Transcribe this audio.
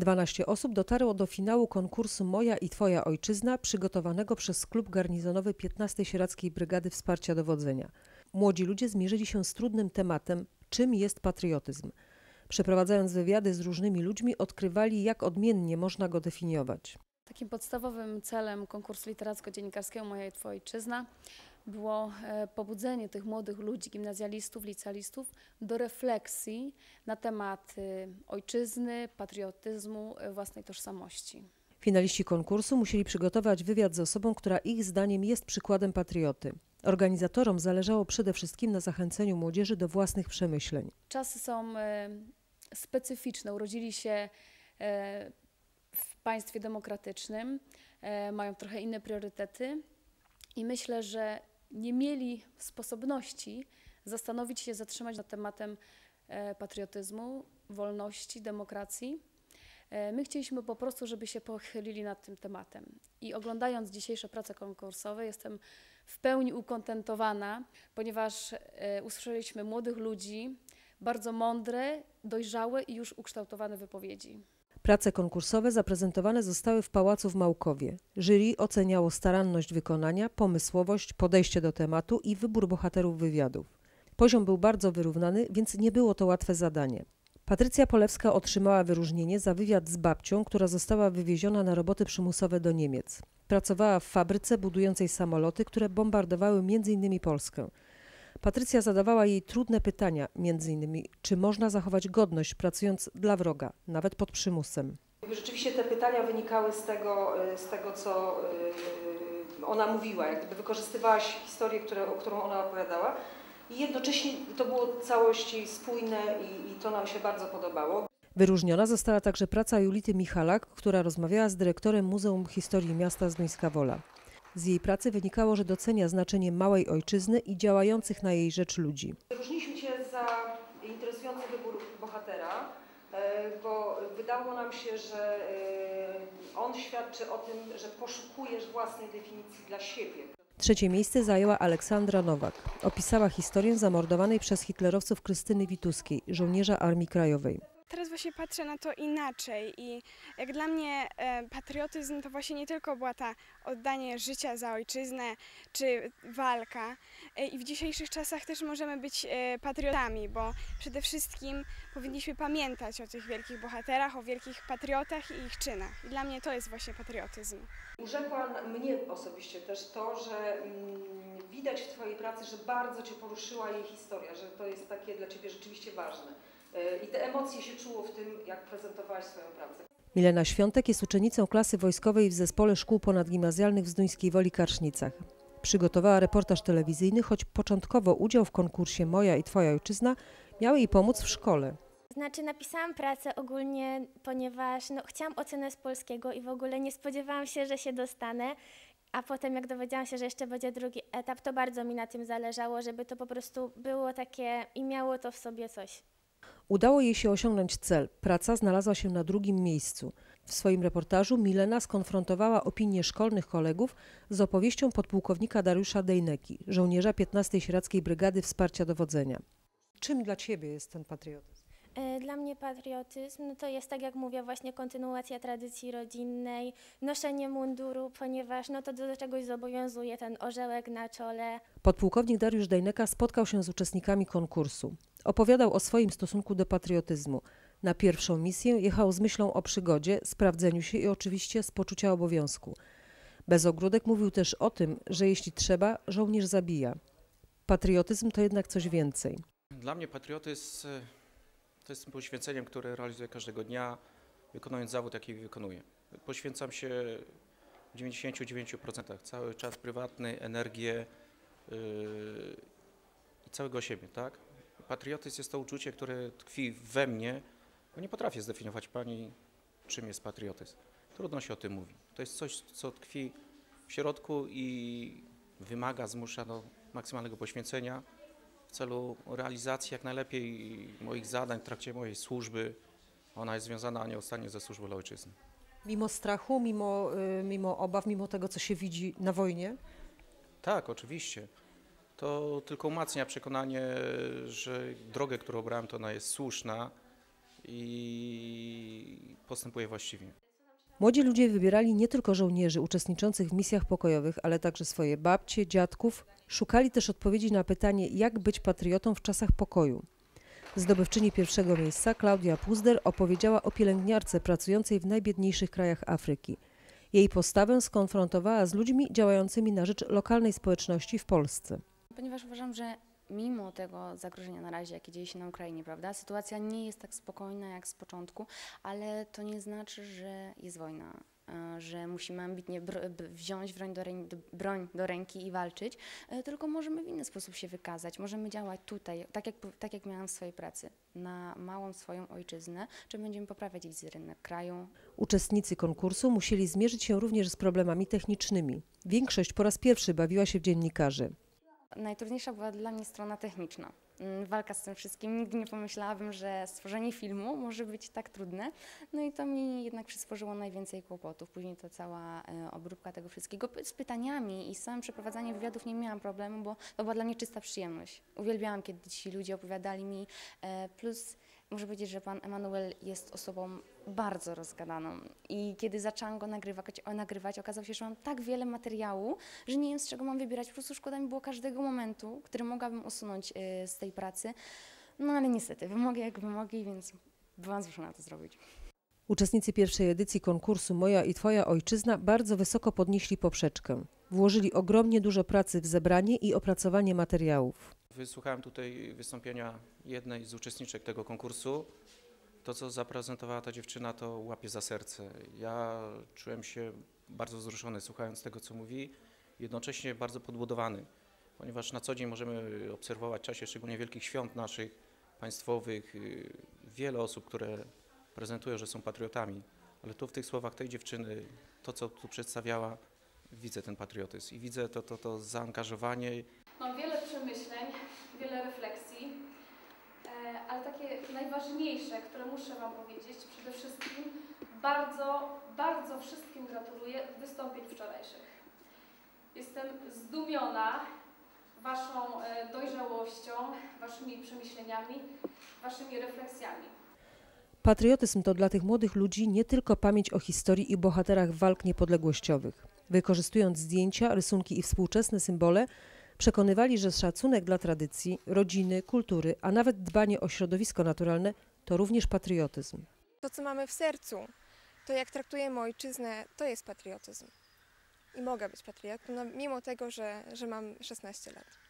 12 osób dotarło do finału konkursu Moja i Twoja Ojczyzna, przygotowanego przez klub garnizonowy 15 Sieradzkiej Brygady Wsparcia Dowodzenia. Młodzi ludzie zmierzyli się z trudnym tematem, czym jest patriotyzm. Przeprowadzając wywiady z różnymi ludźmi, odkrywali, jak odmiennie można go definiować. Takim podstawowym celem konkursu literacko-dziennikarskiego Moja i Twoja Ojczyzna było e, pobudzenie tych młodych ludzi, gimnazjalistów, licealistów do refleksji na tematy ojczyzny, patriotyzmu, e, własnej tożsamości. Finaliści konkursu musieli przygotować wywiad z osobą, która ich zdaniem jest przykładem patrioty. Organizatorom zależało przede wszystkim na zachęceniu młodzieży do własnych przemyśleń. Czasy są e, specyficzne. Urodzili się w państwie demokratycznym, mają trochę inne priorytety i myślę, że nie mieli sposobności zastanowić się, zatrzymać nad tematem e, patriotyzmu, wolności, demokracji. E, My chcieliśmy po prostu, żeby się pochylili nad tym tematem. I oglądając dzisiejsze prace konkursowe, jestem w pełni ukontentowana, ponieważ e, usłyszeliśmy młodych ludzi, bardzo mądre, dojrzałe i już ukształtowane wypowiedzi. Prace konkursowe zaprezentowane zostały w Pałacu w Małkowie. Jury oceniało staranność wykonania, pomysłowość, podejście do tematu i wybór bohaterów wywiadów. Poziom był bardzo wyrównany, więc nie było to łatwe zadanie. Patrycja Polewska otrzymała wyróżnienie za wywiad z babcią, która została wywieziona na roboty przymusowe do Niemiec. Pracowała w fabryce budującej samoloty, które bombardowały m.in. Polskę. Patrycja zadawała jej trudne pytania, m.in. czy można zachować godność pracując dla wroga, nawet pod przymusem. Rzeczywiście te pytania wynikały z tego, y, z tego co y, ona mówiła, jak gdyby wykorzystywałaś historię, które, o którą ona opowiadała i jednocześnie to było całości spójne i, i to nam się bardzo podobało. Wyróżniona została także praca Julity Michalak, która rozmawiała z dyrektorem Muzeum Historii Miasta Zduńska Wola. Z jej pracy wynikało, że docenia znaczenie małej ojczyzny i działających na jej rzecz ludzi. Wyróżniliśmy Cię za interesujący wybór bohatera, e, bo wydało nam się, że e, on świadczy o tym, że poszukujesz własnej definicji dla siebie. Trzecie miejsce zajęła Aleksandra Nowak. Opisała historię zamordowanej przez hitlerowców Krystyny Wituskiej, żołnierza Armii Krajowej. Właśnie patrzę na to inaczej i jak dla mnie e, patriotyzm to właśnie nie tylko była ta oddanie życia za ojczyznę czy walka. E, I w dzisiejszych czasach też możemy być e, patriotami, bo przede wszystkim powinniśmy pamiętać o tych wielkich bohaterach, o wielkich patriotach i ich czynach. I dla mnie to jest właśnie patriotyzm. Urzekła mnie osobiście też to, że mm, widać w Twojej pracy, że bardzo Cię poruszyła jej historia, że to jest takie dla Ciebie rzeczywiście ważne. E, I te emocje się czuło w tym, jak prezentowałaś swoją pracę. Milena Świątek jest uczennicą klasy wojskowej w Zespole Szkół Ponadgimnazjalnych w Zduńskiej Woli Karsznicach. Przygotowała reportaż telewizyjny, choć początkowo udział w konkursie Moja i Twoja Ojczyzna miał jej pomóc w szkole. Znaczy napisałam pracę ogólnie, ponieważ no, chciałam ocenę z polskiego i w ogóle nie spodziewałam się, że się dostanę. A potem jak dowiedziałam się, że jeszcze będzie drugi etap, to bardzo mi na tym zależało, żeby to po prostu było takie i miało to w sobie coś. Udało jej się osiągnąć cel. Praca znalazła się na drugim miejscu. W swoim reportażu Milena skonfrontowała opinie szkolnych kolegów z opowieścią podpułkownika Dariusza Dejneki, żołnierza 15 Sieradzkiej Brygady Wsparcia Dowodzenia. Czym dla Ciebie jest ten patriotyzm? E, Dla mnie patriotyzm no to jest, tak jak mówię, właśnie kontynuacja tradycji rodzinnej, noszenie munduru, ponieważ no to do czegoś zobowiązuje ten orzełek na czole. Podpułkownik Dariusz Dejneka spotkał się z uczestnikami konkursu. Opowiadał o swoim stosunku do patriotyzmu. Na pierwszą misję jechał z myślą o przygodzie, sprawdzeniu się i oczywiście z poczucia obowiązku. Bez ogródek mówił też o tym, że jeśli trzeba, żołnierz zabija. Patriotyzm to jednak coś więcej. Dla mnie patriotyzm e, to jest poświęceniem, które realizuję każdego dnia, wykonując zawód, jaki wykonuję. Poświęcam się w 99%, cały czas prywatny, energię yy, i całego siebie, tak? Patriotyzm jest to uczucie, które tkwi we mnie, bo nie potrafię zdefiniować Pani, czym jest patriotyzm. Trudno się o tym mówi. To jest coś, co tkwi w środku i wymaga, zmusza do maksymalnego poświęcenia w celu realizacji jak najlepiej moich zadań w trakcie mojej służby. Ona jest związana nieustannie ze służbą dla ojczyzny. Mimo strachu, mimo, y, mimo obaw, mimo tego, co się widzi na wojnie, Tak, oczywiście. To tylko umacnia przekonanie, że drogę, którą obrałem, to ona jest słuszna i postępuję właściwie. Młodzi ludzie wybierali nie tylko żołnierzy uczestniczących w misjach pokojowych, ale także swoje babcie, dziadków. Szukali też odpowiedzi na pytanie, jak być patriotą w czasach pokoju. Zdobywczyni pierwszego miejsca, Klaudia Puzder, opowiedziała o pielęgniarce pracującej w najbiedniejszych krajach Afryki. Jej postawę skonfrontowała z ludźmi działającymi na rzecz lokalnej społeczności w Polsce. Ponieważ uważam, że mimo tego zagrożenia na razie, jakie dzieje się na Ukrainie, prawda, sytuacja nie jest tak spokojna jak z początku, ale to nie znaczy, że jest wojna, e, że musimy ambitnie wziąć broń do, broń do ręki i walczyć, e, tylko możemy w inny sposób się wykazać, możemy działać tutaj, tak jak, tak jak miałam w swojej pracy, na małą swoją ojczyznę, czy będziemy poprawiać wizerunek kraju, Uczestnicy konkursu musieli zmierzyć się również z problemami technicznymi. Większość po raz pierwszy bawiła się w dziennikarzy. Najtrudniejsza była dla mnie strona techniczna. Mm, Walka z tym wszystkim. Nigdy nie pomyślałabym, że stworzenie filmu może być tak trudne. No i to mi jednak przysporzyło najwięcej kłopotów. Później to cała e, obróbka tego wszystkiego z pytaniami i z samym przeprowadzaniem wywiadów nie miałam problemu, bo to była dla mnie czysta przyjemność. Uwielbiałam, kiedy ci ludzie opowiadali mi. E, plus muszę powiedzieć, że pan Emanuel jest osobą bardzo rozgadaną. I kiedy zaczęłam go nagrywać, nagrywać, okazało się, że mam tak wiele materiału, że nie wiem z czego mam wybierać. Po prostu szkoda mi było każdego momentu, który mogłabym usunąć y, z tej pracy. No ale niestety, wymogi jak wymogi, więc byłam zmuszona to zrobić. Uczestnicy pierwszej edycji konkursu Moja i Twoja Ojczyzna bardzo wysoko podnieśli poprzeczkę. Włożyli ogromnie dużo pracy w zebranie i opracowanie materiałów. Wysłuchałem tutaj wystąpienia jednej z uczestniczek tego konkursu. To, co zaprezentowała ta dziewczyna, to łapie za serce. Ja czułem się bardzo wzruszony słuchając tego, co mówi, jednocześnie bardzo podbudowany, ponieważ na co dzień możemy obserwować w czasie szczególnie wielkich świąt naszych państwowych wiele osób, które prezentują, że są patriotami, ale tu w tych słowach tej dziewczyny, to, co tu przedstawiała, widzę ten patriotyzm i widzę to, to, to zaangażowanie Mam wiele przemyśleń, wiele refleksji, e, ale takie najważniejsze, które muszę Wam powiedzieć, przede wszystkim bardzo, bardzo wszystkim gratuluję wystąpień wczorajszych. Jestem zdumiona Waszą e, dojrzałością, Waszymi przemyśleniami, Waszymi refleksjami. Patriotyzm to dla tych młodych ludzi nie tylko pamięć o historii i bohaterach walk niepodległościowych. Wykorzystując zdjęcia, rysunki i współczesne symbole, przekonywali, że szacunek dla tradycji, rodziny, kultury, a nawet dbanie o środowisko naturalne to również patriotyzm. To, co mamy w sercu, to jak traktujemy ojczyznę, to jest patriotyzm. I mogę być patriotą, no, mimo tego, że, że mam 16 lat.